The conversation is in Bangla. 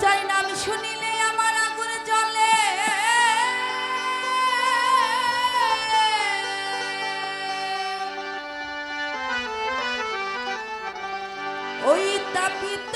ও চাই নাম শুনিলে আমার আগুন জ্বলে। ওই তাপিত